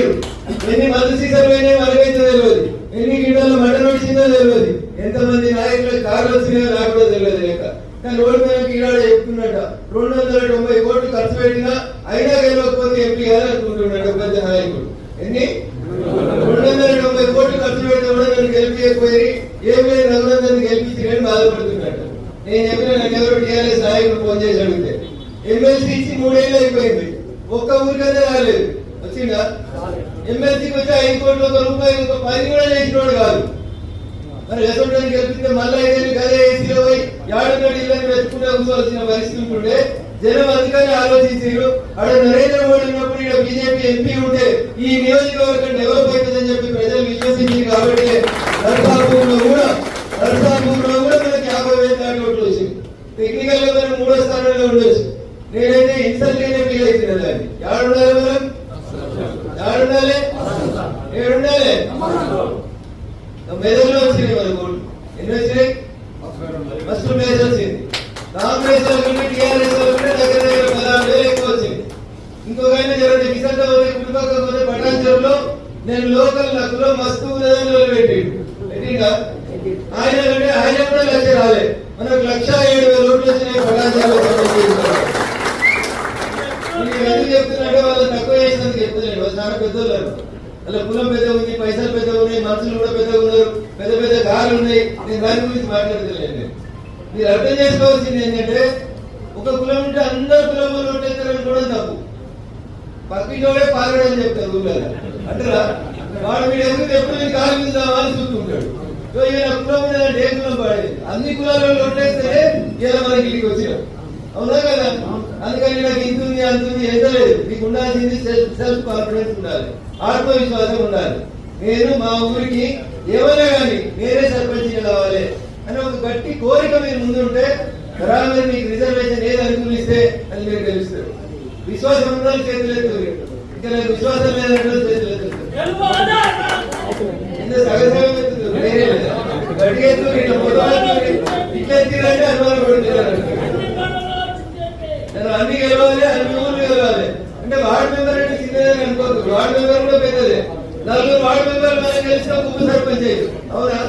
తెలియదు. ఎన్ని మందు సీసాలు పోయినాయి మనకైతే తెలియదు. ఎన్ని గిడ్డలు మటన్ వచ్చిందో తెలియదు. ఎంతమంది నాయకులు కార్లు వచ్చినాయో నాకు కూడా తెలియదు లేక కానీ రోడ్డు మీద ఈనాడు చెప్తున్నట్ట. రెండు వందల తొంభై కోట్లు ఖర్చు పెట్టినా అయినా గెలవకపోతే ఎంపీ గారు అనుకుంటున్నాడు ఒక పెద్ద నాయకుడు. ఎన్ని? రెండు వందల తొంభై కోట్లు ఖర్చు పెడితే కూడా నన్ను గెలిపించకపోయి ఏం లేదు రఘునందన్ గెలిపించి నేను బాధపడుతున్నట్టు. నేను చెప్పిన నన్ను ఎవరు టీఆర్ఎస్ నాయకుడు ఫోన్ చేసి అడిగితే. ఎమ్మెల్సీ ఇచ్చి మూడేళ్ళు అయిపోయింది. ఒక్క ఊరికైతే రాలేదు. వచ్చిందా? ఎమ్మెల్సీకి వచ్చి ఐదు కోట్లు ఒక రూపాయి ఒక పని కూడా చేసినోడు కాదు. మరి ఎటువంటి గెలిపితే మళ్ళీ ఐదేళ్ళు గదే ఏసీలో పోయి ఏడున్నర ఇళ్ళని వెతుకుంటే కూర్చోవలసిన పరిస్థితి ఉంటుండే. జనం అందుకని ఆలోచించారు. అక్కడ నరేంద్ర మోడీ ఉన్నప్పుడు ఇక్కడ బీజేపీ ఎంపీ ఉంటే ఈ నియోజకవర్గం డెవలప్ అవుతుందని చెప్పి ప్రజలు విశ్వసించారు కాబట్టి నర్సాపూర్లో కూడా నర్సాపూర్లో కూడా మనకి యాభై వేల దాటి ఓట్లు వచ్చింది టెక్నికల్గా మనం మూడో స్థానంలో ఉండొచ్చు. నేనైతే ఇన్సల్ట్ అయినా ఫీల్ అవుతున్నాను దాన్ని. ఏడుండాలి మనం? ఏడుండాలి ఏడుండాలి మెదడులో వచ్చినాయి మన ఓట్లు ఎన్ని వచ్చినాయి? ఫస్ట్ ప్లేస్ వచ్చింది. కాంగ్రెస్ వాళ్ళకంటే టీఆర్ఎస్ వాళ్ళకంటే దగ్గర దగ్గర పదహారు వేలు ఎక్కువ వచ్చింది. ఇంకొక ఆయన జరుగుతుంది కిసంత పోతే కుటుంబక్క పోతే పటాన్చెరులో నేను లోకల్ లక్కులో మస్తు ఉన్నదని పెట్టిండు పెట్టిండా ఆయన కంటే ఆయన కూడా లక్ష రాలే. మనకు లక్ష ఏడు వేల ఓట్లు వచ్చినాయి పటాన్చెరులో నేను ఎందుకు చెప్తున్నాడో వాళ్ళు తక్కువ చేసినందుకు చెప్తున్నాడు వాళ్ళు చాలా పెద్దోళ్ళు వాళ్ళ కులం పెద్ద ఉంది పైసలు పెద్ద ఉన్నాయి మనుషులు కూడా పెద్దగా ఉన్నారు. పెద్ద పెద్ద కార్లు ఉన్నాయి. నేను దాని గురించి మాట్లాడతలేను నేను. మీరు అర్థం చేసుకోవాల్సింది ఏంటంటే ఒక కులం ఉంటే అందరు కులం వాళ్ళు కూడా తప్పు. పక్కింటోడే పాలడని చెప్తారు ఊళ్ళో అంటారా? వాడు మీరు ఎందుకు ఎప్పుడు మీరు కాలు మీద అని చూస్తుంటాడు? కులం ఉన్నదంటే ఏ కులం పాడేది అన్ని కులాలలో ఓటేస్తేనే ఇలా మనకి ఇಲ್ಲಿకి వచ్చినాం అవునా కదా? అందుకని నాకు ఇంత ఉంది అంత ఉంది ఎంత మీకు ఉండాల్సింది సెల్ఫ్ కాన్ఫిడెన్స్ ఉండాలి. ఆత్మవిశ్వాసం ఉండాలి. నేను మా ఊరికి ఏమైనా కానీ నేనే సర్పంచ్ రావాలి అని ఒక గట్టి కోరిక మీరు ముందుంటే బరాబర్ మీకు రిజర్వేషన్ ఏది అనుకూలిస్తే అని మీరు గెలుస్తారు. విశ్వాసం ఉండాలి చేతులు ఎత్తురు ఇంకా నాకు విశ్వాసం లేదంటే చేతులు ఎత్తురు ఎంత సగసగం ఎత్తు గట్టిగా ఎత్తురు ఇట్లా పొద్దు ఇట్లా ఎత్తిరంటే అనుమానం పడుతున్నారు నేను అన్ని గెలవాలి అన్ని ఊర్లు గెలవాలి. అంటే వార్డ్ మెంబర్ అంటే చిన్నదని అనుకోదు వార్డ్ మెంబర్ కూడా పెద్దదే. నలుగురు వార్డ్ మెంబర్ మనం గెలిచిన ఉప సర్పంచ్. అవునా?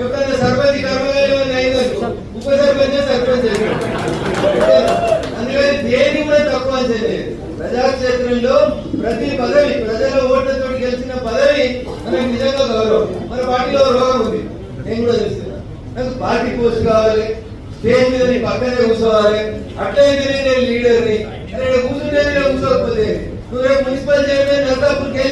ఎప్పుడైనా సర్పంచ్ కర్మగారి అయిందనుకో ఉప సర్పంచ్ సర్పంచ్. అందుకని దేని కూడా తక్కువ చేయలేదు ప్రజాక్షేత్రంలో ప్రతి పదవి ప్రజల ఓట్లతో గెలిచిన పదవి మనకు నిజంగా గౌరవం. మన పార్టీలో రోగం ఉంది. నేను కూడా తెలుస్తున్నా నాకు పార్టీ పోస్ట్ కావాలి. దేని మీద నీ పక్కనే కూర్చోవాలి. అట్లయితేనే నేను లీడర్ని. అరే కూర్చుంటే నేను కూర్చోకపోతే. నువ్వు రేపు మున్సిపల్ చైర్మన్ నర్సాపూర్కి